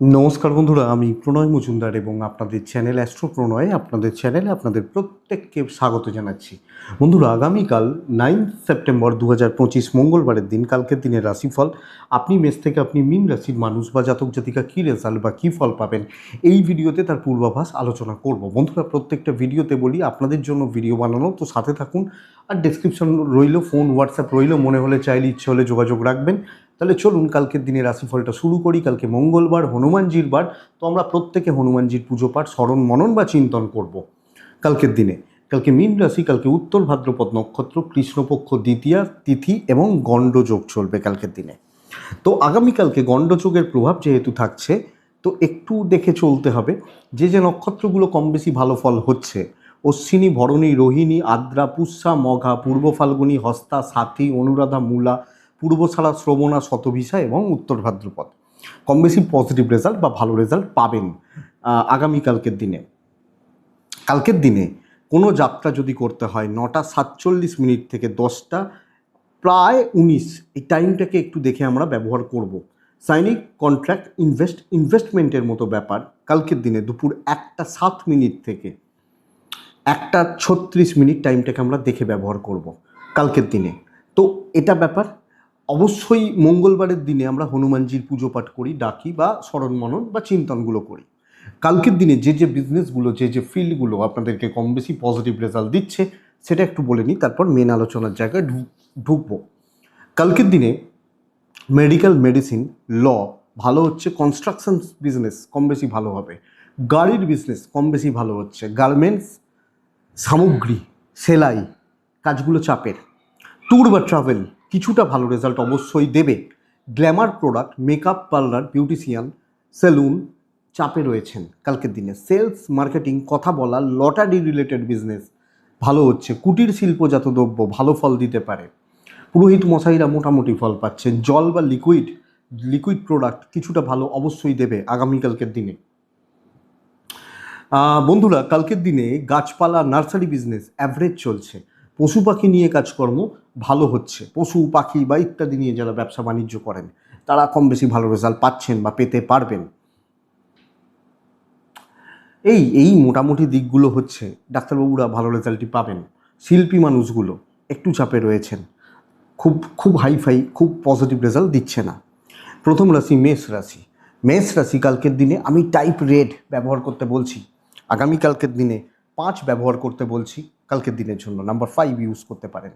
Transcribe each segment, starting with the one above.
নমস্কার বন্ধুরা, আমি প্রণয় মজুমদার এবং আপনাদের চ্যানেল অ্যাস্ট্রো প্রণয় আপনাদের চ্যানেলে আপনাদের প্রত্যেককে স্বাগত জানাচ্ছি। বন্ধুরা, আগামীকাল নাইন্থ সেপ্টেম্বর দু হাজার পঁচিশ, মঙ্গলবারের দিন, কালকের দিনের রাশিফল। আপনি মেষ থেকে আপনি মিন রাশির মানুষ বা জাতক জাতিকা, কী রেজাল্ট বা কী ফল পাবেন? এই ভিডিওতে তার পূর্বাভাস আলোচনা করব। বন্ধুরা, প্রত্যেকটা ভিডিওতে বলি, আপনাদের জন্য ভিডিও বানানো, তো সাথে থাকুন। আর ডিসক্রিপশন রইল ফোন হোয়াটসঅ্যাপ রইল, মনে হলে চাইলে ইচ্ছে হলে যোগাযোগ রাখবেন। তাহলে চলুন, কালকের দিনে রাশিফলটা শুরু করি, কালকে মঙ্গলবার, হনুমানজির বার। তো আমরা প্রত্যেকে হনুমানজির পুজো পাঠ, স্মরণ, মনন বা চিন্তন করব কালকের দিনে। কালকে মীন রাশি, কালকে উত্তর ভাদ্রপদ নক্ষত্র, কৃষ্ণপক্ষ দ্বিতীয়া, তিথি এবং গণ্ডযোগ চলবে কালকের দিনে। তো আগামীকালকে গণ্ডযোগের প্রভাব যেহেতু থাকছে, তো একটু দেখে চলতে হবে যে যে নক্ষত্রগুলো কম বেশি ভালো ফল হচ্ছে। অশ্বিনী, ভরণী, রোহিণী, আদ্রা, পুষ্যা, মঘা, পূর্ব ফাল্গুনী, হস্তা, সাথী, অনুরাধা, মূলা পূর্বছাড়া শ্রবণা শতভিসা এবং উত্তর ভাদ্রপদ। কম বেশি পজিটিভ রেজাল্ট বা ভালো রেজাল্ট পাবেন আগামীকালকের দিনে। কালকের দিনে কোনো যাত্রা যদি করতে হয় নটা সাতচল্লিশ মিনিট থেকে দশটা, প্রায় উনিশ, এই টাইমটাকে একটু দেখে আমরা ব্যবহার করব। সাইনিক কন্ট্রাক্ট ইনভেস্ট ইনভেস্টমেন্টের মতো ব্যাপার কালকের দিনে দুপুর একটা সাত মিনিট থেকে একটা ছত্রিশ মিনিট টাইমটাকে আমরা দেখে ব্যবহার করব কালকের দিনে। তো এটা ব্যাপার অবশ্যই মঙ্গলবারের দিনে আমরা হনুমানজির পুজো পাঠ করি, ডাকি বা স্মরণ মনন বা চিন্তনগুলো করি। কালকের দিনে যে যে বিজনেসগুলো যে যে ফিল্ডগুলো আপনাদেরকে কম বেশি পজিটিভ রেজাল্ট দিচ্ছে, সেটা একটু বলে নিই, তারপর মেন আলোচনার জায়গায় ঢুক- ঢুকবো। কালকের দিনে মেডিকেল মেডিসিন ল ভালো হচ্ছে কনস্ট্রাকশন বিজনেস কম বেশি ভালো হবে, গাড়ির বিজনেস কম বেশি ভালো হচ্ছে গার্মেন্টস সামগ্রী, সেলাই, কাজগুলো চাপের ট্যুর বা ট্রাভেল কিছুটা ভালো রেজাল্ট অবশ্যই দেবে। Glamour product makeup parlour beautician salon চাপে রয়েছেন কালকের দিনে। সেলস মার্কেটিং কথা বলা লটারি রিলেটেড বিজনেস ভালো হচ্ছে। কুটির শিল্পজাত দ্রব্য ভালো ফল দিতে পারে। পুরোহিত মশাইরা মোটামুটি ফল পাচ্ছেন। জল বা লিকুইড লিকুইড প্রোডাক্ট কিছুটা ভালো অবশ্যই দেবে আগামীকালকের দিনে। বন্ধুরা, কালকের দিনে গাছপালা নার্সারি বিজনেস অ্যাভারেজ চলছে। পশু পাখি নিয়ে কাজকর্ম ভালো হচ্ছে। পশু, পাখি বা ইত্যাদি নিয়ে যারা ব্যবসা বাণিজ্য করেন, তারা কম বেশি ভালো রেজাল্ট পাচ্ছেন বা পেতে পারবেন। এই এই মোটামুটি দিকগুলো হচ্ছে ডাক্তারবাবুরা ভালো রেজাল্টই পাবেন। শিল্পী মানুষগুলো একটু চাপে রয়েছেন। খুব খুব হাইফাই খুব পজিটিভ রেজাল্ট দিচ্ছে না। প্রথম রাশি মেষ রাশি। মেষ রাশি কালকের দিনে আমি টাইপ রেড ব্যবহার করতে বলছি। আগামী কালকের দিনে পাঁচ ব্যবহার করতে বলছি। কালকের দিনের জন্য নাম্বার ফাইভ ইউজ করতে পারেন।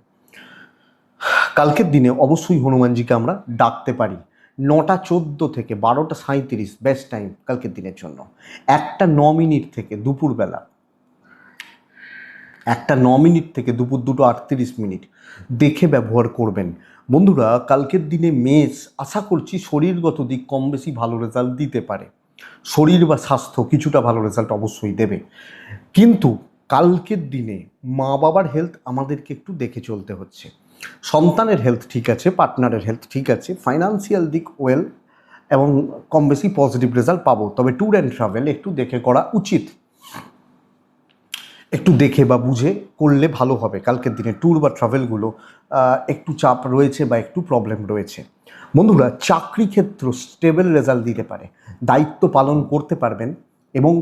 কালকের দিনে অবশ্যই হনুমানজিকে আমরা ডাকতে পারি। নটা চোদ্দ থেকে বারোটা সাঁত্রিশ বেস্ট টাইম কালকের দিনের জন্য। একটা ন মিনিট থেকে দুপুরবেলা। একটা ন মিনিট থেকে দুপুর দুটো আটত্রিশ মিনিট। দেখে ব্যবহার করবেন। বন্ধুরা, কালকের দিনে মেষ, আশা করছি শরীরগত দিক কম বেশি ভালো রেজাল্ট দিতে পারে। শরীর বা স্বাস্থ্য কিছুটা ভালো রেজাল্ট অবশ্যই দেবে। কিন্তু কালকের দিনে মা বাবার হেলথ আমাদেরকে একটু দেখে চলতে হচ্ছে। সন্তানের হেলথ ঠিক আছে পার্টনারের হেলথ ঠিক আছে ফাইনান্সিয়াল দিক ওয়েল এবং কম বেশি পজিটিভ রেজাল্ট পাবো। তবে ট্যুর অ্যান্ড ট্রাভেল একটু দেখে করা উচিত। একটু দেখে বা বুঝে করলে ভালো হবে। কালকের দিনে ট্যুর বা ট্রাভেলগুলো একটু চাপ রয়েছে বা একটু প্রবলেম রয়েছে। বন্ধুরা, চাকরি ক্ষেত্র স্টেবল রেজাল্ট দিতে পারে। দায়িত্ব পালন করতে পারবেন এবং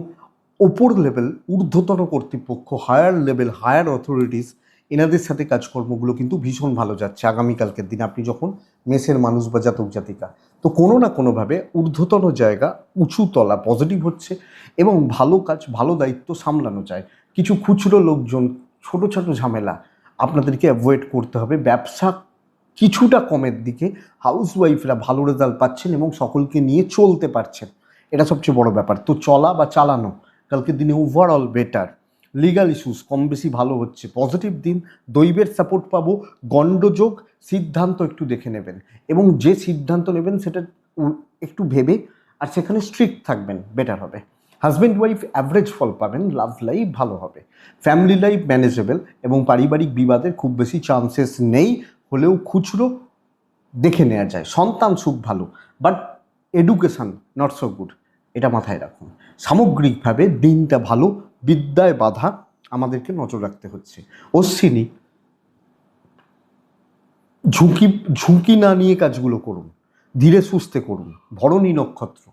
ওপর লেভেল ঊর্ধ্বতন কর্তৃপক্ষ হায়ার লেভেল হায়ার অথরিটিস এনাদের সাথে কাজকর্মগুলো কিন্তু ভীষণ ভালো যাচ্ছে। আগামীকালকের দিনে আপনি যখন মেসের মানুষ বা জাতক জাতিকা, তো কোনো না কোনোভাবে ঊর্ধ্বতন জায়গা, উঁচু তলা পজিটিভ হচ্ছে এবং ভালো কাজ, ভালো দায়িত্ব সামলানো যায়। কিছু খুচরো লোকজন, ছোট ছোট ঝামেলা, আপনাদেরকে অ্যাভয়েড করতে হবে। ব্যবসা কিছুটা কমের দিকে হাউস ওয়াইফরা ভালো রেজাল্ট পাচ্ছেন এবং সকলকে নিয়ে চলতে পারছেন। এটা সবচেয়ে বড় ব্যাপার। তো চলা বা চালানো, কালকের দিনে ওভারঅল বেটার লিগাল ইস্যুস কম বেশি ভালো হচ্ছে। পজিটিভ দিন, দৈবের সাপোর্ট পাবো, গণ্ডযোগ, সিদ্ধান্ত একটু দেখে নেবেন। এবং যে সিদ্ধান্ত নেবেন সেটা একটু ভেবে আর সেখানে স্ট্রিক্ট থাকবেন বেটার হবে। হাজব্যান্ড ওয়াইফ অ্যাভারেজ ফল পাবেন লাভ লাইফ ভালো হবে। ফ্যামিলি লাইফ ম্যানেজেবল এবং পারিবারিক বিবাদের খুব বেশি চান্সেস নেই, হলেও খুচরো দেখে নেওয়া যায়। সন্তান সুখ ভালো but education not so good এটা মাথায় রাখুন। সামগ্রিকভাবে দিনটা ভালো বিদ্যায় বাধা আমাদেরকে নজর রাখতে হচ্ছে। অশ্বিনী, ঝুঁকি ঝুঁকি না নিয়ে কাজগুলো করুন, ধীরে সুস্থে করুন, ভরণী নক্ষত্র।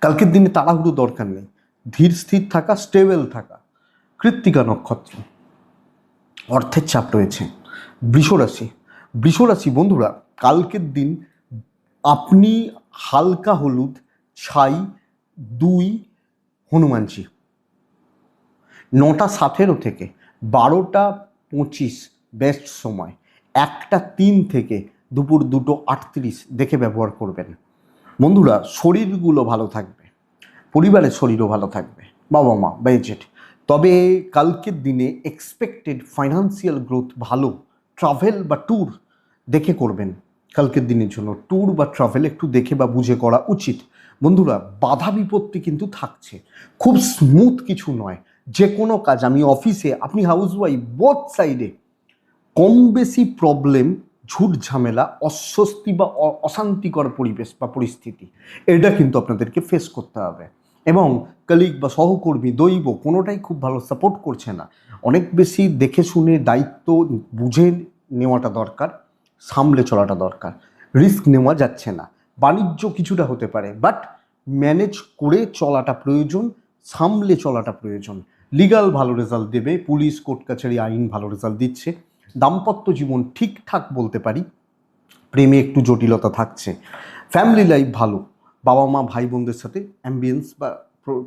কালকের দিনে তাড়াহুড়ো দরকার নেই, ধীর স্থির থাকা, স্টেবল থাকা, কৃত্তিকা নক্ষত্র। অর্থের চাপ রয়েছে, বৃষরাশি বৃষরাশি বন্ধুরা, কালকের দিন আপনি হালকা হলুদ, ছাই, দুই হনুমানজি। নটা সাতেরো থেকে বারোটা পঁচিশ বেস্ট সময়। একটা তিন থেকে দুপুর দুটো আটত্রিশ দেখে ব্যবহার করবেন। বন্ধুরা, শরীরগুলো ভালো থাকবে। পরিবারের শরীরও ভালো থাকবে। বাবা মা বেজেট তবে কালকের দিনে এক্সপেক্টেড ফাইন্যান্সিয়াল গ্রোথ ভালো। ট্রাভেল বা ট্যুর দেখে করবেন। কালকের দিনের জন্য ট্যুর বা ট্রাভেল একটু দেখে বা বুঝে করা উচিত। বন্ধুরা, বাধা বিপত্তি কিন্তু থাকছে। খুব স্মুথ কিছু নয়। যে কোনো কাজ, আমি অফিসে আপনি হাউসওয়াইফ বোথ সাইডে কম বেশি প্রবলেম ঝুট ঝামেলা, অস্বস্তি বা অশান্তিকর পরিবেশ বা পরিস্থিতি, এটা কিন্তু আপনাদেরকে ফেস করতে হবে। এবং কলিগ বা সহকর্মী, দৈব, কোনোটাই খুব ভালো সাপোর্ট করছে না। অনেক বেশি দেখে শুনে, দায়িত্ব বুঝে নেওয়াটা দরকার। সামলে চলাটা দরকার। রিস্ক নেওয়া যাচ্ছে না। বাণিজ্য কিছুটা হতে পারে, বাট ম্যানেজ করে চলাটা প্রয়োজন, সামলে চলাটা প্রয়োজন। লিগাল ভালো রেজাল্ট দেবে, পুলিশ, কোর্ট, কাছারি আইন ভালো রেজাল্ট দিচ্ছে। দাম্পত্য জীবন ঠিকঠাক বলতে পারি, প্রেমে একটু জটিলতা থাকছে। ফ্যামিলি লাইফ ভালো বাবা মা ভাই বোনদের সাথে অ্যাম্বিয়েন্স বা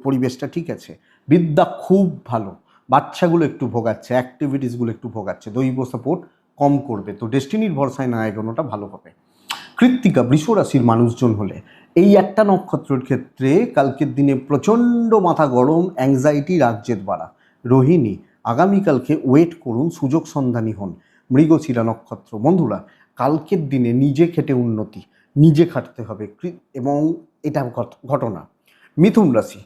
পরিবেশটা ঠিক আছে। বিদ্যা খুব ভালো, বাচ্চাগুলো একটু ভোগাচ্ছে অ্যাক্টিভিটিসগুলো একটু ভোগাচ্ছে, দৈব সাপোর্ট কম করবে। তো ডেস্টিনির ভরসায় না এগোনোটা ভালো হবে। কৃত্তিকা, বৃষ রাশির মানুষজন হলে এই একটা নক্ষত্রের ক্ষেত্রে কালকের দিনে প্রচণ্ড মাথা গরম অ্যাংজাইটি রাজ্যের বাড়া। রোহিণী, আগামীকালকে ওয়েট করুন, সুযোগ সন্ধানী হন। মৃগশিরা নক্ষত্র, বন্ধুরা, কালকের দিনে নিজে খেটে উন্নতি, নিজে খাটতে হবে। এবং এটা ঘট- ঘটনা, মিথুন রাশি।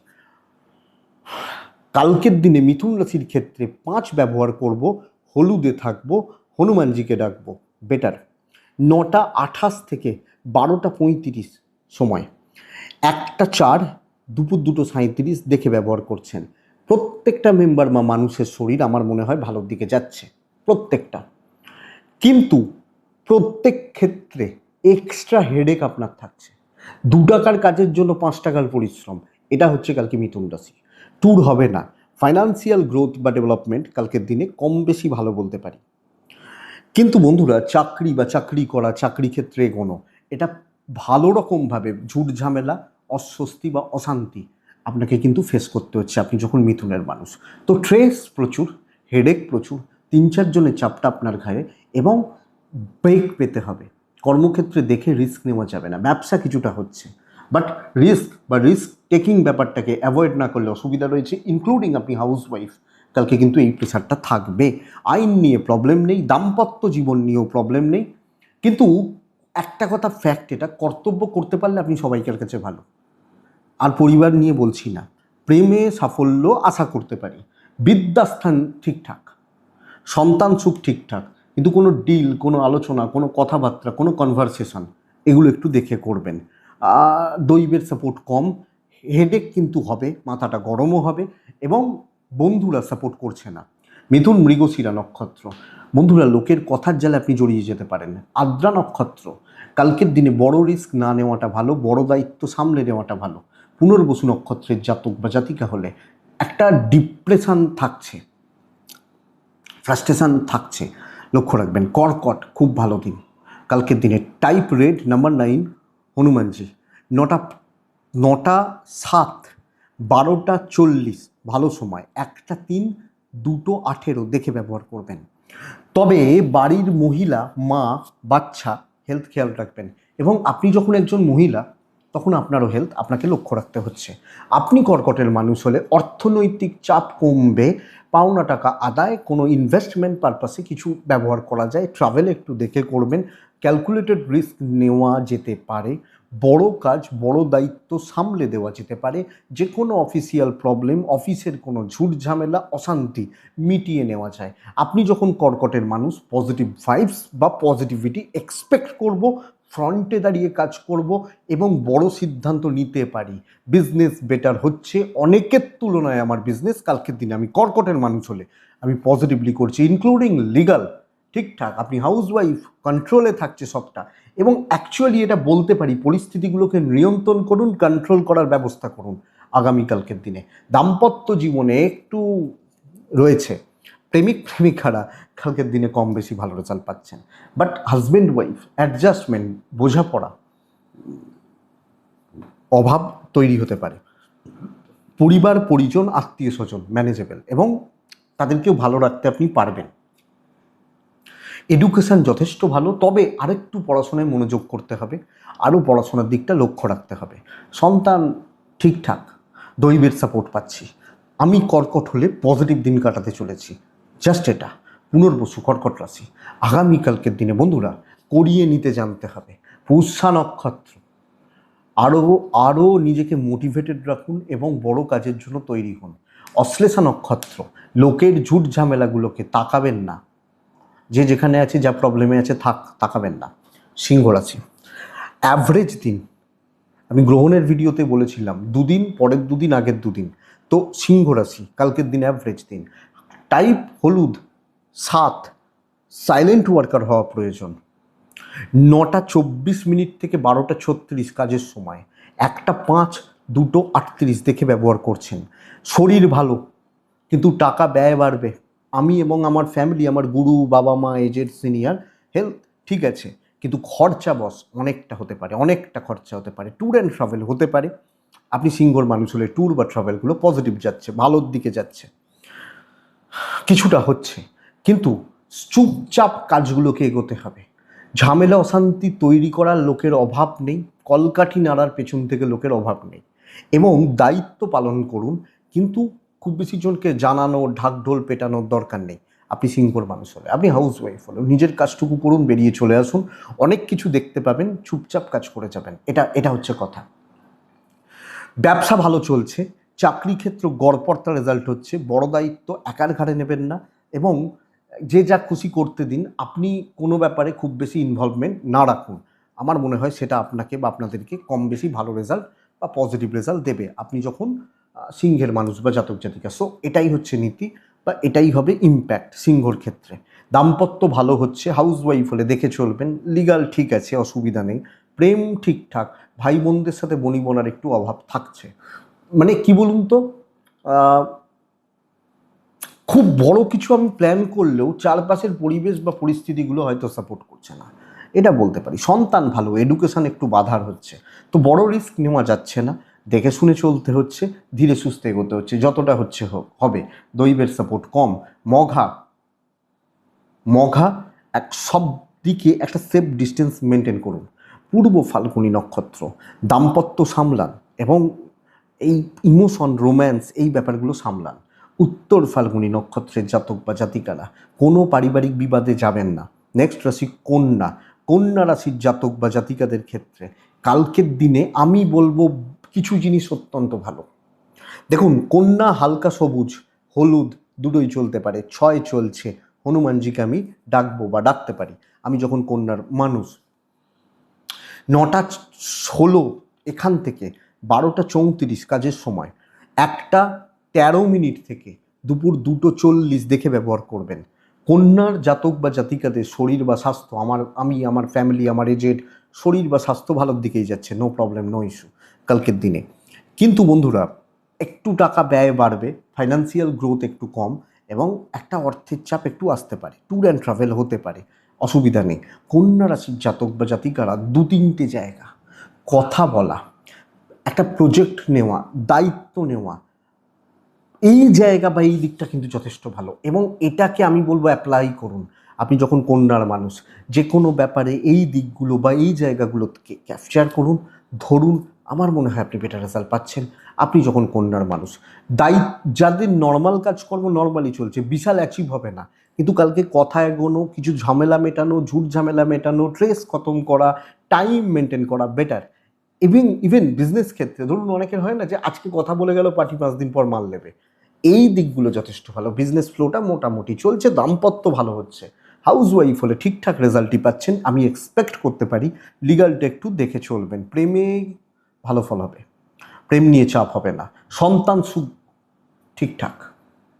কালকের দিনে মিথুন রাশির ক্ষেত্রে পাঁচ ব্যবহার করব, হলুদে থাকব হনুমানজিকে ডাকবো। বেটার, নটা আঠাশ থেকে বারোটা পঁয়ত্রিশ সময়। একটা চার, দুপুর দুটো সাঁত্রিশ দেখে ব্যবহার করছেন। প্রত্যেকটা মেম্বার বা মানুষের শরীর আমার মনে হয় ভালোর দিকে যাচ্ছে, প্রত্যেকটা। কিন্তু প্রত্যেক ক্ষেত্রে এক্সট্রা হেডেক আপনার থাকছে। দু টাকার কাজের জন্য পাঁচ টাকার পরিশ্রম, এটা হচ্ছে কালকে মিথুন রাশি। ট্যুর হবে না। ফাইন্যান্সিয়াল গ্রোথ বা ডেভেলপমেন্ট কালকের দিনে কম বেশি ভালো বলতে পারি। কিন্তু বন্ধুরা, চাকরি বা চাকরি করা, চাকরি ক্ষেত্রে এগোনো, এটা ভালো রকমভাবে ঝুট ঝামেলা, অস্বস্তি বা অশান্তি আপনাকে কিন্তু ফেস করতে হচ্ছে আপনি যখন মিথুনের মানুষ। তো ট্রেস প্রচুর হেডেক প্রচুর, তিন চারজনের চাপটা আপনার ঘায়ে এবং ব্রেক পেতে হবে। কর্মক্ষেত্রে দেখে রিস্ক নেওয়া যাবে না, ব্যবসা কিছুটা হচ্ছে। বাট রিস্ক বা রিস্ক টেকিং ব্যাপারটাকে অ্যাভয়েড না করলে অসুবিধা রয়েছে ইনক্লুডিং আপনি হাউস ওয়াইফ কালকে কিন্তু এই প্রেশারটা থাকবে। আইন নিয়ে প্রবলেম নেই, দাম্পত্য জীবন নিয়েও প্রবলেম নেই। কিন্তু একটা কথা ফ্যাক্ট এটা কর্তব্য করতে পারলে আপনি সবাইকার কাছে ভালো। আর পরিবার নিয়ে বলছি না, প্রেমে সাফল্য আশা করতে পারি। বিদ্যাস্থান ঠিকঠাক, সন্তান সুখ ঠিকঠাক, কিন্তু কোনো ডিল কোনো আলোচনা, কোনো কথাবার্তা, কোনো কনভারসেশন এগুলো একটু দেখে করবেন। দৈবের সাপোর্ট কম হেডেক কিন্তু হবে, মাথাটা গরমও হবে এবং বন্ধুরা সাপোর্ট করছে না। মিথুন মৃগশিরা নক্ষত্র। বন্ধুরা, লোকের কথার জালে আপনি জড়িয়ে যেতে পারেন। আদ্রা নক্ষত্র। কালকের দিনে বড় রিস্ক না নেওয়াটা ভালো, বড় দায়িত্ব সামলে নেওয়াটা ভালো। পুনর্বসু নক্ষত্রের জাতক বা জাতিকা হলে একটা ডিপ্রেশান থাকছে। ফ্রাস্ট্রেশান থাকছে। লক্ষ্য রাখবেন, কর্কট, খুব ভালো দিন। কালকের দিনে type red number nine Hanumanji. নটা নটা, সাত, বারোটা, চল্লিশ। ভালো সময়। একটা তিন, দুটো আঠেরো দেখে ব্যবহার করবেন। তবে বাড়ির মহিলা, মা, বাচ্চা হেলথ খেয়াল রাখবেন। এবং আপনি যখন একজন মহিলা, তখন আপনারও হেলথ আপনাকে লক্ষ্য রাখতে হচ্ছে। আপনি কর্কটের মানুষ হলে অর্থনৈতিক চাপ কমবে, পাওনা টাকা আদায়, কোনো ইনভেস্টমেন্ট পারপাসে কিছু ব্যবহার করা যায়। ট্রাভেল একটু দেখে করবেন। ক্যালকুলেটেড রিস্ক নেওয়া যেতে পারে। বড় কাজ, বড় দায়িত্ব সামলে দেওয়া যেতে পারে। যে কোনো অফিসিয়াল প্রবলেম অফিসের কোনো ঝুট ঝামেলা, অশান্তি মিটিয়ে নেওয়া যায়। আপনি যখন কর্কটের মানুষ পজিটিভ ভাইবস বা পজিটিভিটি এক্সপেক্ট করব ফ্রন্টে দাঁড়িয়ে কাজ করব এবং বড় সিদ্ধান্ত নিতে পারি। বিজনেস বেটার হচ্ছে, অনেকের তুলনায় আমার বিজনেস কালকের দিনে আমি কর্কটের মানুষ হলে আমি পজিটিভলি করছি ইনক্লুডিং লিগাল ঠিকঠাক, আপনি হাউস ওয়াইফ কন্ট্রোলে থাকছে সবটা। এবং অ্যাকচুয়ালি এটা বলতে পারি, পরিস্থিতিগুলোকে নিয়ন্ত্রণ করুন কন্ট্রোল করার ব্যবস্থা করুন আগামীকালকের দিনে। দাম্পত্য জীবনে একটু রয়েছে, প্রেমিক প্রেমিকারা কালকের দিনে কম বেশি ভালো রেজাল্ট পাচ্ছেন। বাট হাজব্যান্ড ওয়াইফ অ্যাডজাস্টমেন্ট বোঝাপড়া, অভাব তৈরি হতে পারে। পরিবার, পরিজন আত্মীয় স্বজন ম্যানেজেবল এবং তাদেরকেও ভালো রাখতে আপনি পারবেন। এডুকেশন যথেষ্ট ভালো, তবে আরেকটু পড়াশোনায় মনোযোগ করতে হবে, আরও পড়াশোনার দিকটা লক্ষ্য রাখতে হবে। সন্তান ঠিকঠাক, দৈবের সাপোর্ট পাচ্ছি। আমি কর্কট হলে পজিটিভ দিন কাটাতে চলেছি। জাস্ট এটা, পুনর্বসু কর্কট রাশি। আগামীকালকের দিনে বন্ধুরা, করিয়ে নিতে জানতে হবে। পুষ্যা নক্ষত্র, আরও আরও নিজেকে মোটিভেটেড রাখুন এবং বড় কাজের জন্য তৈরি হন। অশ্লেষা নক্ষত্র, লোকের ঝুট ঝামেলাগুলোকে তাকাবেন না। যে যেখানে আছে, যা প্রবলেমে আছে, থাক, তাকাবেন না। সিংহ রাশি অ্যাভারেজ দিন। আমি গ্রহণের ভিডিওতে বলেছিলাম, দুদিন পরের দুদিন, আগের দুদিন। তো সিংহ রাশি কালকের দিন অ্যাভারেজ দিন। টাইপ হলুদ, সাত সাইলেন্ট ওয়ার্কার হওয়া প্রয়োজন। নটা চব্বিশ মিনিট থেকে বারোটা ছত্রিশ কাজের সময়। একটা পাঁচ, দুটো আটত্রিশ দেখে ব্যবহার করছেন। শরীর ভালো, কিন্তু টাকা ব্যয় বাড়বে। আমি এবং আমার ফ্যামিলি আমার গুরু, বাবা, মা এজের সিনিয়র হেলথ ঠিক আছে, কিন্তু খরচা বস অনেকটা হতে পারে, অনেকটা খরচা হতে পারে। ট্যুর অ্যান্ড ট্রাভেল হতে পারে। আপনি সিঙ্গল মানুষ হলে ট্যুর বা ট্রাভেলগুলো পজিটিভ যাচ্ছে, ভালোর দিকে যাচ্ছে। কিছুটা হচ্ছে, কিন্তু চুপচাপ কাজগুলোকে এগোতে হবে। ঝামেলা, অশান্তি তৈরি করার লোকের অভাব নেই, কলকাঠি নাড়ার পেছন থেকে লোকের অভাব নেই। এবং দায়িত্ব পালন করুন, কিন্তু খুব বেশি জনকে জানানো, ঢাকঢোল পেটানোর দরকার নেই। আপনি সিঙ্গল মানুষ হলে, আপনি হাউস ওয়াইফ হলে, নিজের কাজটুকু করুন বেরিয়ে চলে আসুন, অনেক কিছু দেখতে পাবেন, চুপচাপ কাজ করে যাবেন। এটা এটা হচ্ছে কথা। ব্যবসা ভালো চলছে, চাকরি ক্ষেত্র গড়পড়তা রেজাল্ট হচ্ছে, বড় দায়িত্ব একার ঘাড়ে নেবেন না এবং যে যা খুশি করতে দিন, আপনি কোনো ব্যাপারে খুব বেশি ইনভলভমেন্ট না রাখুন। আমার মনে হয় সেটা আপনাকে বা আপনাদেরকে কম বেশি ভালো রেজাল্ট বা পজিটিভ রেজাল্ট দেবে। আপনি যখন সিংহের মানুষ বা জাতক জাতিকা। সো এটাই হচ্ছে নীতি বা এটাই হবে ইম্প্যাক্ট সিংহর ক্ষেত্রে। দাম্পত্য ভালো হচ্ছে হাউস ওয়াইফ হলে দেখে চলবেন লিগাল ঠিক আছে, অসুবিধা নেই। প্রেম ঠিকঠাক ভাই বোনদের সাথে বনিবনার একটু অভাব থাকছে। মানে কি বলুন তো খুব বড় কিছু আমি প্ল্যান করলেও চারপাশের পরিবেশ বা পরিস্থিতিগুলো হয়তো সাপোর্ট করছে না। এটা বলতে পারি। সন্তান ভালো এডুকেশান একটু বাধার হচ্ছে। তো বড় রিস্ক নেওয়া যাচ্ছে না। দেখে শুনে চলতে হচ্ছে, ধীরে সুস্থে এগোতে হচ্ছে, যতটা হচ্ছে হবে। দৈবের সাপোর্ট কম। মঘা মঘা এক সব দিকে একটা সেফ ডিস্টেন্স মেনটেন করুন। পূর্ব ফাল্গুনী নক্ষত্র, দাম্পত্য সামলান এবং এই ইমোশন রোম্যান্স এই ব্যাপারগুলো সামলান। উত্তর ফাল্গুনী নক্ষত্রের জাতক বা জাতিকারা কোনো পারিবারিক বিবাদে যাবেন না। নেক্সট রাশি কন্যা। কন্যা রাশির জাতক বা জাতিকাদের ক্ষেত্রে কালকের দিনে আমি বলব কিছু জিনিস অত্যন্ত ভালো। দেখুন, কন্যা হালকা সবুজ, হলুদ দুটোই চলতে পারে, ছয় চলছে। হনুমানজিকে আমি ডাকবো বা ডাকতে পারি, আমি যখন কন্যার মানুষ। নটা ষোলো এখান থেকে, বারোটা চৌত্রিশ কাজের সময়, একটা তেরো মিনিট থেকে দুপুর দুটো চল্লিশ দেখে ব্যবহার করবেন। কন্যার জাতক বা জাতিকাদের শরীর বা স্বাস্থ্য, আমার, আমি, আমার ফ্যামিলি আমার এজেড শরীর বা স্বাস্থ্য ভালোর দিকেই যাচ্ছে নো প্রবলেম নো ইস্যু কালকের দিনে। কিন্তু বন্ধুরা, একটু টাকা ব্যয় বাড়বে ফাইন্যান্সিয়াল গ্রোথ একটু কম এবং একটা অর্থের চাপ একটু আসতে পারে। ট্যুর অ্যান্ড ট্রাভেল হতে পারে, অসুবিধা নেই। কন্যা রাশির জাতক বা জাতিকারা দু তিনটে জায়গা। কথা বলা, একটা প্রজেক্ট নেওয়া, দায়িত্ব নেওয়া, এই জায়গা বা এই দিকটা কিন্তু যথেষ্ট ভালো এবং এটাকে আমি বলব অ্যাপ্লাই করুন। আপনি যখন কন্যার মানুষ যে কোনো ব্যাপারে এই দিকগুলো বা এই জায়গাগুলোকে ক্যাপচার করুন, ধরুন আমার মনে হয় আপনি বেটার রেজাল্ট পাচ্ছেন। আপনি যখন কন্যার মানুষ দায়িত্ব যাদের নর্মাল কাজকর্ম নর্মালি চলছে, বিশাল অ্যাচিভ হবে না। কিন্তু কালকে কথা এগোনো, কিছু ঝামেলা মেটানো, ঝুট ঝামেলা মেটানো ট্রেস খতম করা টাইম মেনটেন করা বেটার ইভেন ইভেন বিজনেস ক্ষেত্রে, ধরুন অনেকের হয় না যে আজকে কথা বলে গেল, পার্টি পাঁচ দিন পর মাল নেবে। এই দিকগুলো যথেষ্ট ভালো। বিজনেস ফ্লোটা মোটামুটি চলছে, দাম্পত্য ভালো হচ্ছে। হাউস ওয়াইফ হলে ঠিকঠাক রেজাল্টই পাচ্ছেন, আমি এক্সপেক্ট করতে পারি লিগালটা একটু দেখে চলবেন। প্রেমে ভালো ফল হবে। প্রেম নিয়ে চাপ হবে না। সন্তান সুখ, ঠিকঠাক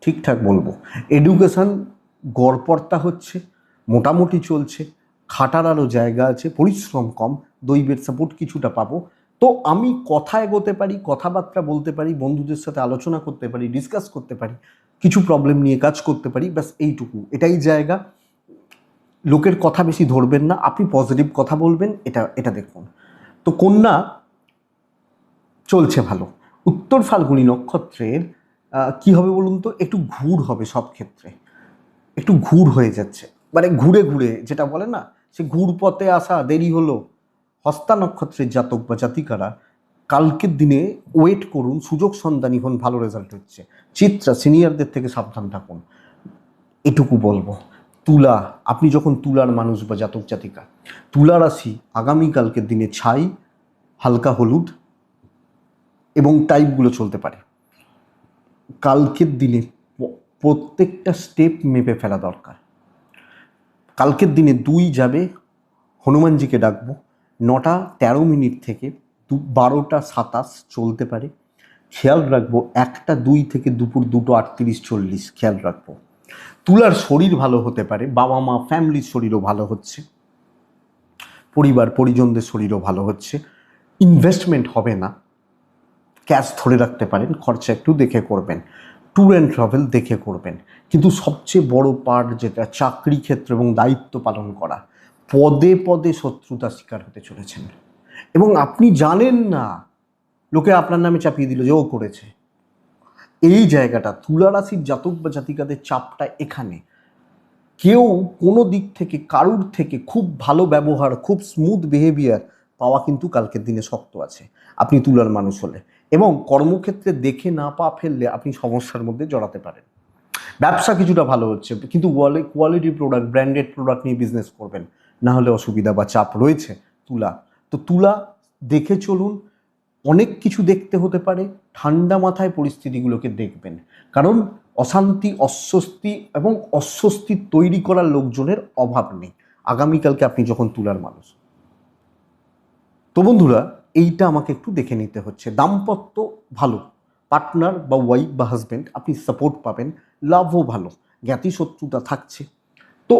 ঠিকঠাক বলব। এডুকেশন গড়পড়তা হচ্ছে, মোটামুটি চলছে, খাটার আরও জায়গা আছে, পরিশ্রম কম, দৈবের সাপোর্ট কিছুটা পাবো। তো আমি কথা এগোতে পারি, কথাবার্তা বলতে পারি, বন্ধুদের সাথে আলোচনা করতে পারি ডিসকাস করতে পারি, কিছু প্রবলেম নিয়ে কাজ করতে পারি, ব্যাস এইটুকু। এটাই জায়গা। লোকের কথা বেশি ধরবেন না, আপনি পজিটিভ কথা বলবেন, এটা এটা দেখুন। তো কন্যা চলছে ভালো। উত্তর ফাল্গুনী নক্ষত্রের কি হবে বলুন তো? একটু ঘুর হবে সব ক্ষেত্রে। একটু ঘুর হয়ে যাচ্ছে। মানে ঘুরে ঘুরে যেটা বলে না, সে ঘুর পথে আসা, দেরি হলো। হস্তা নক্ষত্রের জাতক বা জাতিকারা কালকের দিনে ওয়েট করুন, সুযোগ সন্ধানী হন, ভালো রেজাল্ট হচ্ছে। চিত্রা সিনিয়রদের থেকে সাবধান থাকুন। এটুকু বলব। তুলা, আপনি যখন তুলার মানুষ বা জাতক জাতিকা, তুলা রাশি আগামীকালকের দিনে ছাই, হালকা হলুদ এবং টাইপগুলো চলতে পারে। কালকের দিনে প্রত্যেকটা স্টেপ মেপে ফেলা দরকার। কালকের দিনে দুই যাবে, হনুমানজিকে ডাকবো। নটা তেরো মিনিট থেকে দু, বারোটা সাতাশ চলতে পারে। খেয়াল রাখব, একটা, দুই থেকে দুপুর দুটো আটত্রিশ চল্লিশ খেয়াল রাখব। তুলার শরীর ভালো হতে পারে, বাবা মা, ফ্যামিলির শরীরও ভালো হচ্ছে। পরিবার, পরিজনদের শরীরও ভালো হচ্ছে। ইনভেস্টমেন্ট হবে না। ক্যাশ ধরে রাখতে পারেন, খরচা একটু দেখে করবেন। ট্যুর অ্যান্ড ট্রাভেল দেখে করবেন। কিন্তু সবচেয়ে বড় পার্ট যেটা চাকরি ক্ষেত্র এবং দায়িত্ব পালন করা, পদে পদে শত্রুতা শিকার হতে চলেছেন। এবং আপনি জানেন না, লোকে আপনার নামে চাপিয়ে দিল যে ও করেছে। এই জায়গাটা তুলা রাশির জাতক বা জাতিকাদের চাপটা এখানে। কেউ কোনো দিক থেকে, কারুর থেকে খুব ভালো ব্যবহার, খুব স্মুথ বিহেভিয়ার পাওয়া কিন্তু কালকের দিনে শক্ত আছে। আপনি তুলার মানুষ হলে। এবং কর্মক্ষেত্রে দেখে না পা ফেললে আপনি সমস্যার মধ্যে জড়াতে পারেন। ব্যবসা কিছুটা ভালো হচ্ছে, কিন্তু কোয়ালিটি প্রোডাক্ট ব্র্যান্ডেড প্রোডাক্ট নিয়ে বিজনেস করবেন, না হলে অসুবিধা বা চাপ রয়েছে তুলা। তো তুলা দেখে চলুন, অনেক কিছু দেখতে হতে পারে, ঠান্ডা মাথায় পরিস্থিতিগুলোকে দেখবেন। কারণ অশান্তি, অস্বস্তি এবং অস্বস্তি তৈরি করার লোকজনের অভাব নেই। আগামীকালকে আপনি যখন তুলার মানুষ। তো বন্ধুরা এইটা আমাকে একটু দেখে নিতে হচ্ছে। দাম্পত্য ভালো পার্টনার বা ওয়াইফ বা হাজব্যান্ড আপনি সাপোর্ট পাবেন, লাভও ভালো জ্ঞাতি শত্রুতা থাকছে। তো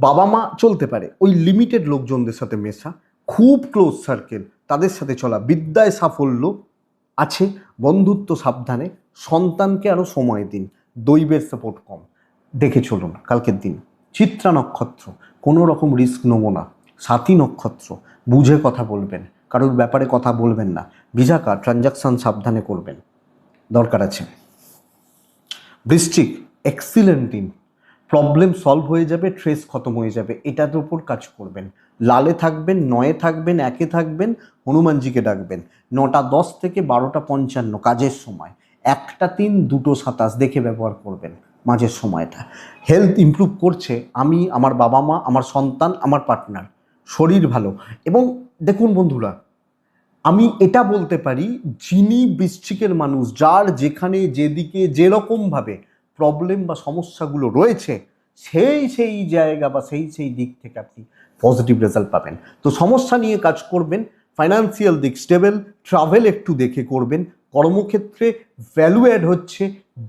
বাবা মা চলতে পারে, ওই লিমিটেড লোকজনদের সাথে মেশা, খুব ক্লোজ সার্কেল তাদের সাথে চলা, বিদ্যায় সাফল্য আছে, বন্ধুত্ব সাবধানে, সন্তানকে আরও সময় দিন, দৈবের সাপোর্ট কম। দেখে চলুন, কালকের দিন। চিত্রা নক্ষত্র, কোনো রকম রিস্ক নেব না, সাথী নক্ষত্র, বুঝে কথা বলবেন। কারোর ব্যাপারে কথা বলবেন না। ভিজাকা ট্রানজাকশান সাবধানে করবেন। দরকার আছে। বৃশ্চিক এক্সিলেন্ট দিন প্রবলেম সলভ হয়ে যাবে ট্রেস খতম হয়ে যাবে। এটার উপর কাজ করবেন। লালে থাকবেন, নয়ে থাকবেন, একে থাকবেন, হনুমানজিকে ডাকবেন। নটা দশ থেকে বারোটা পঞ্চান্ন কাজের সময়। একটা তিন, দুটো সাতাশ দেখে ব্যবহার করবেন মাঝের সময়টা। হেলথ ইমপ্রুভ করছে। আমি, আমার বাবা মা, আমার সন্তান, আমার পার্টনার শরীর ভালো। এবং দেখুন বন্ধুরা, আমি এটা বলতে পারি, যিনি বৃশ্চিকের মানুষ, যার যেখানে, যেদিকে, যেরকমভাবে প্রবলেম বা সমস্যাগুলো রয়েছে, সেই সেই জায়গা বা সেই সেই দিক থেকে আপনি পজিটিভ রেজাল্ট পাবেন। তো সমস্যা নিয়ে কাজ করবেন ফাইন্যান্সিয়াল দিক স্টেবল ট্রাভেল একটু দেখে করবেন, কর্মক্ষেত্রে ভ্যালু অ্যাড হচ্ছে,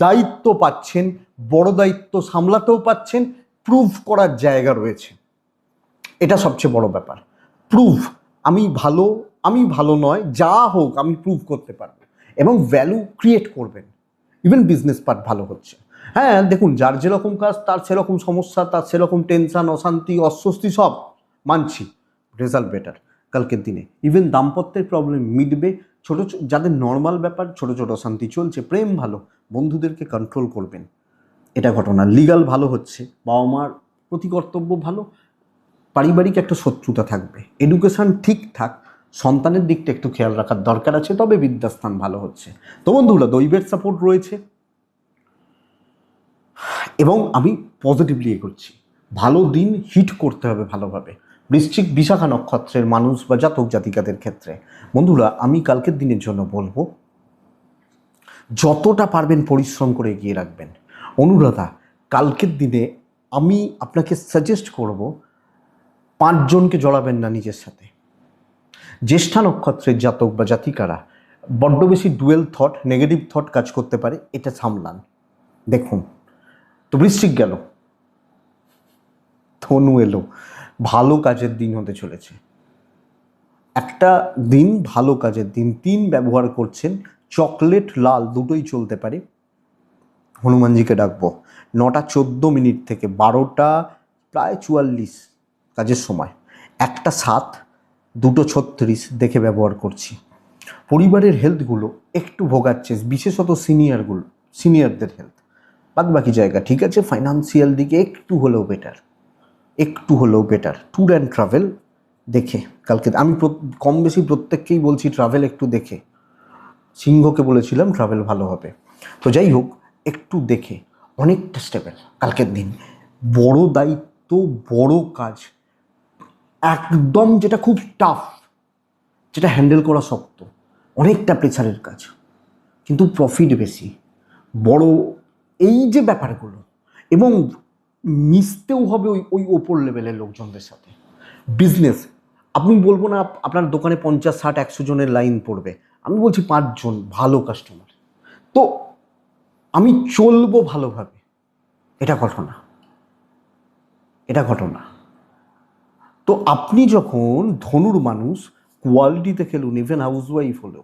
দায়িত্ব পাচ্ছেন, বড় দায়িত্ব সামলাতেও পাচ্ছেন প্রুভ করার জায়গা রয়েছে। এটা সবচেয়ে বড় ব্যাপার। প্রুভ আমি ভালো আমি ভালো নয়, যা হোক আমি প্রুভ করতে পারব। এবং ভ্যালু ক্রিয়েট করবেন। ইভেন বিজনেস পার্ট ভালো হচ্ছে। হ্যাঁ দেখুন, যার যেরকম কাজ, তার সেরকম সমস্যা, তার সেরকম টেনশন অশান্তি, অস্বস্তি সব মানছি। রেজাল্ট বেটার কালকের দিনে। ইভেন দাম্পত্যের প্রবলেম মিটবে। ছোটো যাদের নর্মাল ব্যাপার, ছোট ছোট অশান্তি চলছে, প্রেম ভালো, বন্ধুদেরকে কন্ট্রোল করবেন। এটা ঘটনা। লিগাল ভালো হচ্ছে। বাবা মার প্রতি কর্তব্য ভালো পারিবারিক একটা শত্রুতা থাকবে। এডুকেশন ঠিকঠাক সন্তানের দিকটা একটু খেয়াল রাখার দরকার আছে, তবে বিদ্যাস্থান ভালো হচ্ছে। তো বন্ধুরা, দৈবের সাপোর্ট রয়েছে। এবং আমি পজিটিভলি এগোচ্ছি ভালো দিন হিট করতে হবে ভালোভাবে। বৃশ্চিক বিশাখা নক্ষত্রের মানুষ বা জাতক জাতিকাদের ক্ষেত্রে। বন্ধুরা, আমি কালকের দিনের জন্য বলব, যতটা পারবেন পরিশ্রম করে এগিয়ে রাখবেন। অনুরাধা, কালকের দিনে আমি আপনাকে সাজেস্ট করব পাঁচজনকে জড়াবেন না নিজের সাথে। জ্যেষ্ঠা নক্ষত্রের জাতক বা জাতিকারা বড্ড বেশি ডুয়েল থট, নেগেটিভ থট কাজ করতে পারে, এটা সামলান। দেখুন, তো বৃশ্চিক গেল। ধনু এলো। ভালো কাজের দিন হতে চলেছে। একটা দিন, ভালো কাজের দিন। তিন ব্যবহার করছেন, চকলেট লাল দুটোই চলতে পারে। হনুমানজিকে ডাকবো। নটা চোদ্দ মিনিট থেকে বারোটা, প্রায় চুয়াল্লিশ। কাজের সময়। একটা সাত, দুটো ছত্রিশ দেখে ব্যবহার করছি। পরিবারের হেলথগুলো একটু ভোগাচ্ছে বিশেষত সিনিয়রগুলো সিনিয়রদের হেলথ বাদ বাকি জায়গা, ঠিক আছে ফাইন্যান্সিয়াল দিকে একটু হলেও বেটার একটু হলেও বেটার ট্যুর অ্যান্ড ট্রাভেল দেখে, কালকে আমি কম বেশি প্রত্যেককেই বলছি ট্রাভেল একটু দেখে। সিংহকে বলেছিলাম ট্রাভেল ভালো হবে। তো যাই হোক, একটু দেখে, অনেকটা স্টেবল কালকের দিন। বড় দায়িত্ব, বড় কাজ একদম যেটা খুব টাফ যেটা হ্যান্ডেল করা শক্ত, অনেকটা প্রেসারের কাজ, কিন্তু প্রফিট বেশি। বড় এই যে ব্যাপারগুলো, এবং মিশতেও হবে ওই ওই ওপর লেভেলের লোকজনদের সাথে। বিজনেস আপনি বলব না, আপনার দোকানে পঞ্চাশ, ষাট, একশো জনের লাইন পড়বে। আমি বলছি পাঁচজন, ভালো কাস্টমার তো আমি চলবো ভালোভাবে। এটা ঘটনা। এটা ঘটনা। তো আপনি যখন ধনুর মানুষ কোয়ালিটিতে খেলুন ইভেন হাউস ওয়াইফ হলেও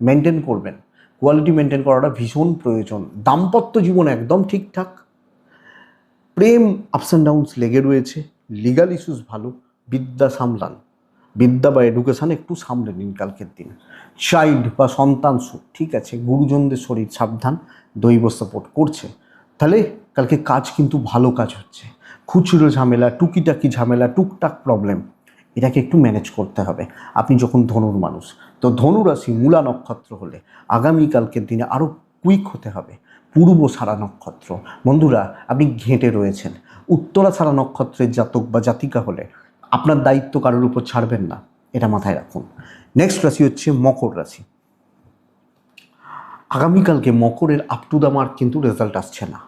মেনটেন করবেন। কোয়ালিটি মেনটেন করাটা ভীষণ প্রয়োজন। দাম্পত্য জীবন একদম ঠিকঠাক। প্রেম আপস অ্যান্ড ডাউনস লেগে রয়েছে। লিগাল ইস্যুস ভালো। বিদ্যা সামলান। বিদ্যা বা এডুকেশান একটু সামলে নিন কালকের দিন। চাইল্ড বা সন্তান সুখ ঠিক আছে, গুরুজনদের শরীর সাবধান, দৈব সাপোর্ট করছে। তাহলে কালকে কাজ কিন্তু ভালো কাজ হচ্ছে। খুচরো ঝামেলা, টুকিটাকি ঝামেলা, টুকটাক প্রবলেম এটাকে একটু ম্যানেজ করতে হবে। আপনি যখন ধনুর মানুষ, তো ধনু রাশি মূলা নক্ষত্র হলে আগামীকালকের দিনে আরও কুইক হতে হবে। পূর্ব সারা নক্ষত্র, বন্ধুরা, আপনি ঘেঁটে রয়েছেন। উত্তরা সারা নক্ষত্রের জাতক বা জাতিকা হলে আপনার দায়িত্ব কারোর উপর ছাড়বেন না, এটা মাথায় রাখুন। নেক্সট রাশি হচ্ছে মকর রাশি। আগামীকালকে মকরের আপ টু দ্য মার্ক কিন্তু রেজাল্ট আসছে না।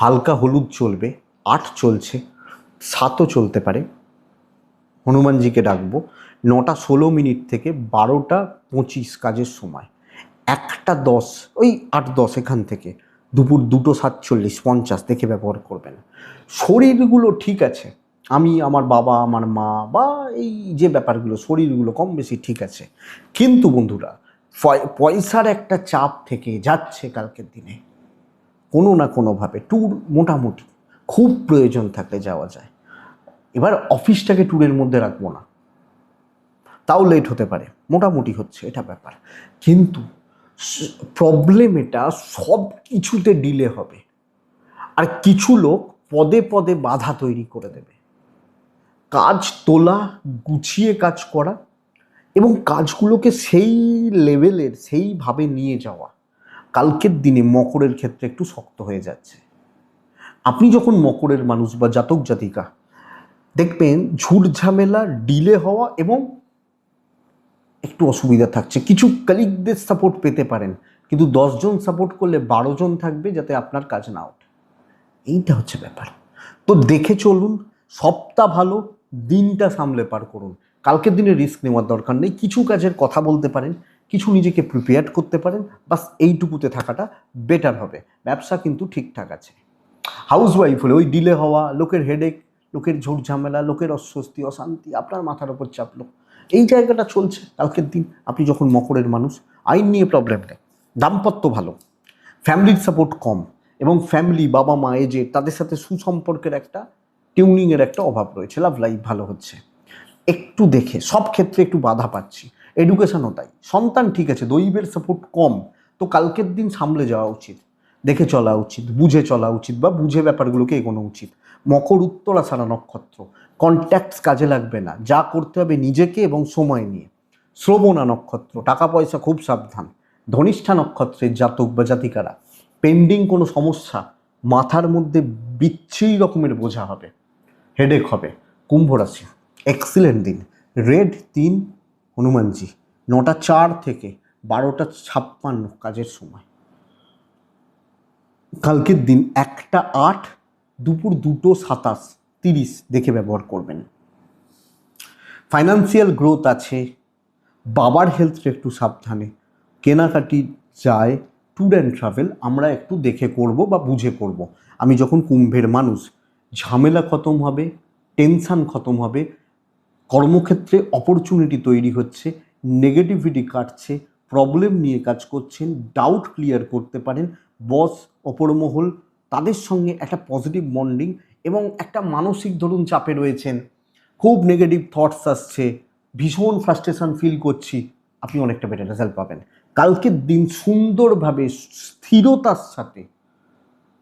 হালকা হলুদ চলবে আট চলছে, সাতও চলতে পারে। হনুমানজিকে ডাকবো, নটা ষোলো মিনিট থেকে বারোটা পঁচিশ কাজের সময়। একটা দশ, ওই আট দশ এখান থেকে, দুপুর দুটো সাতচল্লিশ পঞ্চাশ, দেখে ব্যবহার করবেন। শরীরগুলো ঠিক আছে, আমি, আমার বাবা, আমার মা, বা এই যে ব্যাপারগুলো, শরীরগুলো কম বেশি ঠিক আছে। কিন্তু বন্ধুরা, পয়- পয়সার একটা চাপ থেকে যাচ্ছে কালকের দিনে। কোনো না কোনোভাবে, ট্যুর মোটামুটি। খুব প্রয়োজন থাকলে যাওয়া যায়। এবার অফিসটাকে ট্যুরের মধ্যে রাখব না। তাও লেট হতে পারে, মোটামুটি হচ্ছে এটা ব্যাপার। কিন্তু প্রবলেম এটা সব কিছুতে ডিলে হবে। আর কিছু লোক পদে পদে বাধা তৈরি করে দেবে। কাজ তোলা, গুছিয়ে কাজ করা এবং কাজগুলোকে সেই লেভেলের সেইভাবে নিয়ে যাওয়া। কালকের দিনে মকরের ক্ষেত্রে একটু শক্ত হয়ে যাচ্ছে। আপনি যখন মকরের মানুষ বা জাতক জাতিকা, দেখবেন ঝুট ঝামেলা, ডিলে হওয়া এবং একটু অসুবিধা থাকছে। কিছু কালিগদের সাপোর্ট পেতে পারেন, কিন্তু দশজন সাপোর্ট করলে বারো জন থাকবে যাতে আপনার কাজ না ওঠে। এইটা হচ্ছে ব্যাপার। তো দেখে চলুন সপ্তাহ ভালো, দিনটা সামলে পার করুন। কালকের দিনে রিস্ক নেওয়ার দরকার নেই। কিছু কাজের কথা বলতে পারেন, কিছু নিজেকে প্রিপেয়ার করতে পারেন, বাস এইটুকুতে থাকাটা বেটার হবে। ব্যবসা কিন্তু ঠিকঠাক আছে। হাউস ওয়াইফ হলে ওই ডিলে হওয়া, লোকের হেডেক লোকের ঝুট ঝামেলা লোকের অস্বস্তি, অশান্তি, আপনার মাথার ওপর চাপলো। এই জায়গাটা চলছে। কালকের দিন আপনি যখন মকরের মানুষ, আইন নিয়ে প্রবলেম নেই। দাম্পত্য ভালো। ফ্যামিলির সাপোর্ট কম এবং ফ্যামিলি বাবা, মা এজে তাদের সাথে সুসম্পর্কের একটা টিউনিংয়ের একটা অভাব রয়েছে। লাভ লাইফ ভালো হচ্ছে। একটু দেখে, সব ক্ষেত্রে একটু বাধা পাচ্ছি। এডুকেশনও তাই। সন্তান ঠিক আছে, দৈবের সাপোর্ট কম। তো কালকের দিন সামলে যাওয়া উচিত। দেখে চলা উচিত, বুঝে চলা উচিত বা বুঝে ব্যাপারগুলোকে এগোনো উচিত। মকর, উত্তরা সারা নক্ষত্র। কন্ট্যাক্টস কাজে লাগবে না। যা করতে হবে নিজেকে এবং সময় নিয়ে। শ্রবণা নক্ষত্র, টাকা পয়সা খুব সাবধান। ধনিষ্ঠা নক্ষত্রের জাতক বা জাতিকারা পেন্ডিং কোনো সমস্যা, মাথার মধ্যে বিচ্ছিরি রকমের বোঝা হবে। হেডেক হবে। কুম্ভ রাশি। এক্সিলেন্ট দিন। রেড তিন, হনুমানজি। নটা চার থেকে বারোটা ছাপ্পান্ন কাজের সময়। কালকের দিন একটা আট, দুপুর দুটো সাতাশ, তিরিশ দেখে ব্যবহার করবেন। ফাইন্যান্সিয়াল গ্রোথ আছে, বাবার হেলথটা একটু সাবধানে। কেনাকাটি যায় ট্যুর অ্যান্ড ট্রাভেল আমরা একটু দেখে করব বা বুঝে করব। আমি যখন কুম্ভের মানুষ, ঝামেলা খতম হবে টেনশান খতম হবে, কর্মক্ষেত্রে অপরচুনিটি তৈরি হচ্ছে নেগেটিভিটি কাটছে প্রবলেম নিয়ে কাজ করছেন ডাউট ক্লিয়ার করতে পারেন বস, অপরমহল তাদের সঙ্গে একটা পজিটিভ বন্ডিং এবং একটা মানসিক ধরুন চাপে রয়েছেন। খুব নেগেটিভ থটস আসছে। ভীষণ ফ্রাস্ট্রেশন ফিল করছি। আপনি অনেকটা বেটার রেজাল্ট পাবেন। কালকের দিন সুন্দরভাবে স্থিরতার সাথে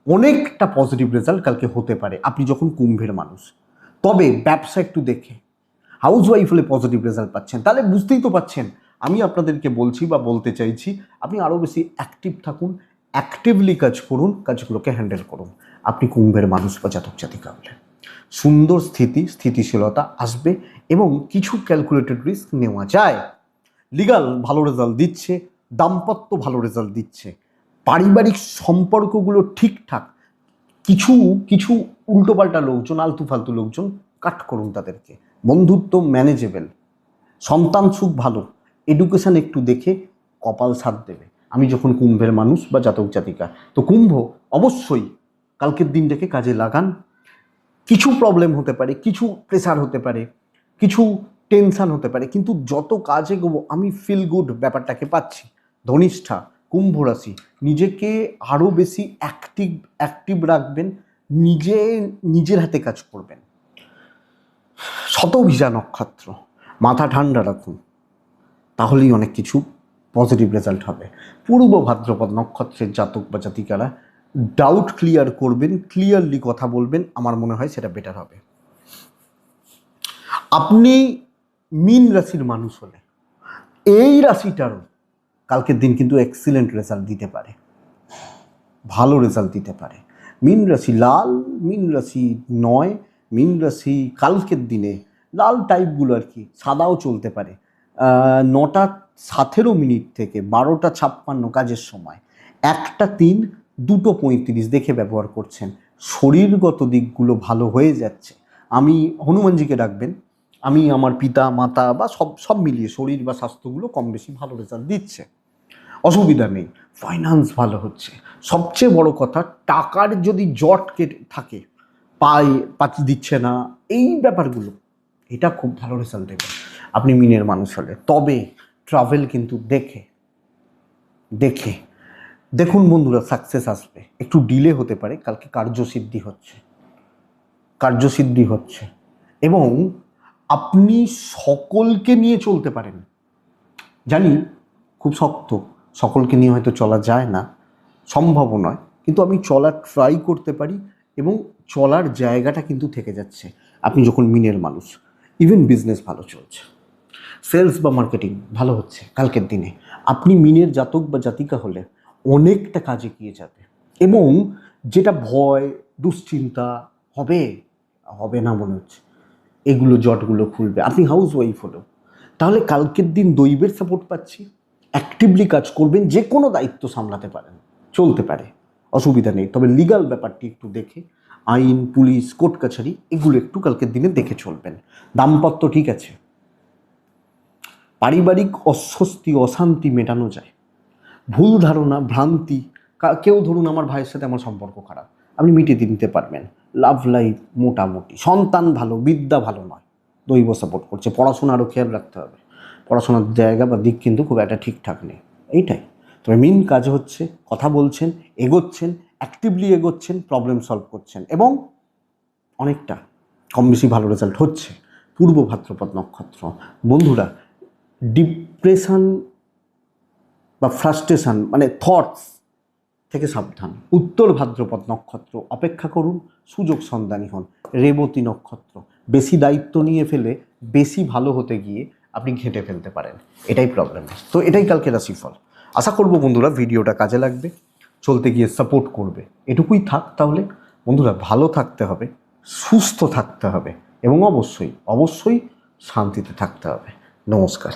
অনেকটা পজিটিভ রেজাল্ট কালকে হতে পারে। আপনি যখন কুম্ভের মানুষ। তবে ব্যবসা একটু দেখে। হাউস ওয়াইফ হলে পজিটিভ রেজাল্ট পাচ্ছেন। তাহলে বুঝতেই তো পাচ্ছেন। আমি আপনাদেরকে বলছি বা বলতে চাইছি, আপনি আরও বেশি অ্যাক্টিভ থাকুন। অ্যাক্টিভলি কাজ করুন, কাজগুলোকে হ্যান্ডেল করুন। আপনি কুম্ভের মানুষ বা জাতক জাতিকা হলে সুন্দর স্থিতি, স্থিতিশীলতা আসবে এবং কিছু ক্যালকুলেটেড রিস্ক নেওয়া যায়। লিগাল ভালো রেজাল্ট দিচ্ছে, দাম্পত্য ভালো রেজাল্ট দিচ্ছে। পারিবারিক সম্পর্কগুলো ঠিকঠাক, কিছু কিছু উল্টোপাল্টা লোকজন আলতু ফালতু লোকজন কাট করুন তাদেরকে। বন্ধুত্ব ম্যানেজেবল সন্তান সুখ ভালো। এডুকেশন একটু দেখে কপাল সাথ দেবে। আমি যখন কুম্ভের মানুষ বা জাতক জাতিকা, তো কুম্ভ অবশ্যই কালকের দিনটাকে কাজে লাগান। কিছু প্রবলেম হতে পারে, কিছু প্রেসার হতে পারে, কিছু টেনশন হতে পারে, কিন্তু যত কাজে এগোবো, আমি ফিল গুড ব্যাপারটাকে পাচ্ছি। ধনিষ্ঠা, কুম্ভ রাশি, নিজেকে আরও বেশি অ্যাক্টিভ অ্যাক্টিভ রাখবেন, নিজে, নিজের হাতে কাজ করবেন। শতভিজা নক্ষত্র, মাথা ঠান্ডা রাখুন। তাহলেই অনেক কিছু পজিটিভ রেজাল্ট হবে। পূর্ব ভাদ্রপদ নক্ষত্রের জাতক বা জাতিকারা ডাউট ক্লিয়ার করবেন ক্লিয়ারলি কথা বলবেন, আমার মনে হয় সেটা বেটার হবে। আপনি মিন রাশির মানুষ হলে এই রাশিটারও কালকের দিন কিন্তু এক্সিলেন্ট রেজাল্ট দিতে পারে। ভালো রেজাল্ট দিতে পারে। মিন রাশি লাল, মিন রাশি নয়, মিন রাশি কালকের দিনে লাল টাইপগুলো আর কি, সাদাও চলতে পারে। নটা সতেরো মিনিট থেকে বারোটা ছাপ্পান্ন কাজের সময় একটা তিন, দুটো পঁয়ত্রিশ দেখে ব্যবহার করছেন। শরীরগত দিকগুলো ভালো হয়ে যাচ্ছে। আমি হনুমানজিকে ডাকবেন। আমি আমার পিতা, মাতা বা সব সব মিলিয়ে শরীর বা স্বাস্থ্যগুলো কম বেশি ভালো রেজাল্ট দিচ্ছে। অসুবিধা নেই। ফাইন্যান্স ভালো হচ্ছে। সবচেয়ে বড় কথা, টাকার যদি জট কেটে থাকে, পাই পাচ্ছি দিচ্ছে না, এই ব্যাপারগুলো, এটা খুব ভালো রেজাল্ট দেবে। আপনি মিনের মানুষ হলে। তবে ট্রাভেল কিন্তু দেখে দেখে। দেখুন বন্ধুরা সাকসেস আসবে। একটু ডিলে হতে পারে, কালকে কার্যসিদ্ধি হচ্ছে। কার্যসিদ্ধি হচ্ছে। এবং আপনি সকলকে নিয়ে চলতে পারেন। জানি, খুব শক্ত। সকলকে নিয়ে হয়তো চলা যায় না। সম্ভব নয়। কিন্তু আমি চলার ট্রাই করতে পারি এবং চলার জায়গাটা কিন্তু থেকে যাচ্ছে। আপনি যখন মিনের মানুষ ইভেন বিজনেস ভালো চলছে। সেলস বা মার্কেটিং ভালো হচ্ছে কালকের দিনে। আপনি মিনের জাতক বা জাতিকা হলে অনেকটা কাজে গিয়ে যাবে। এবং যেটা ভয়, দুশ্চিন্তা হবে হবে না মনে হচ্ছে। এগুলো জটগুলো খুলবে। আপনি হাউস ওয়াইফ হলো তাহলে কালকের দিন দৈবের সাপোর্ট পাচ্ছি অ্যাক্টিভলি কাজ করবেন, যে কোনো দায়িত্ব সামলাতে পারেন। চলতে পারে, অসুবিধা নেই। তবে লিগাল ব্যাপারটি একটু দেখে, আইন, পুলিশ কোর্ট কাছারি, এগুলো একটু কালকের দিনে দেখে চলবেন। দাম্পত্য ঠিক আছে। পারিবারিক অস্বস্তি, অশান্তি মেটানো যায়। ভুল ধারণা, ভ্রান্তি কেউ ধরুন আমার ভাইয়ের সাথে আমার সম্পর্ক খারাপ, আপনি মিটিয়ে দিতে পারবেন। লাভ লাইফ মোটামুটি, সন্তান ভালো, বিদ্যা ভালো নয়। দৈব সাপোর্ট করছে, পড়াশোনা আরও খেয়াল রাখতে হবে। পড়াশোনার জায়গা বা দিক কিন্তু খুব একটা ঠিকঠাক নেই। এইটাই। তবে মেন কাজ হচ্ছে, কথা বলছেন, এগোচ্ছেন অ্যাক্টিভলি এগোচ্ছেন প্রবলেম সলভ করছেন এবং অনেকটা, কম বেশি ভালো রেজাল্ট হচ্ছে। পূর্ব ভাদ্রপদ নক্ষত্র। বন্ধুরা ডিপ্রেশন বা ফ্রাস্ট্রেশন মানে থটস থেকে সাবধান। উত্তর ভাদ্রপদ নক্ষত্র, অপেক্ষা করুন, সুযোগ সন্ধানী হন। রেবতী নক্ষত্র, বেশি দায়িত্ব নিয়ে ফেলে, বেশি ভালো হতে গিয়ে আপনি ঘেঁটে ফেলতে পারেন। এটাই প্রবলেম তো এটাই কালকে রাশিফল। আশা করব বন্ধুরা ভিডিওটা কাজে লাগবে, চলতে গিয়ে সাপোর্ট করবে। এটুকুই থাক তাহলে। বন্ধুরা ভালো থাকতে হবে, সুস্থ থাকতে হবে এবং অবশ্যই অবশ্যই শান্তিতে থাকতে হবে। নমস্কার।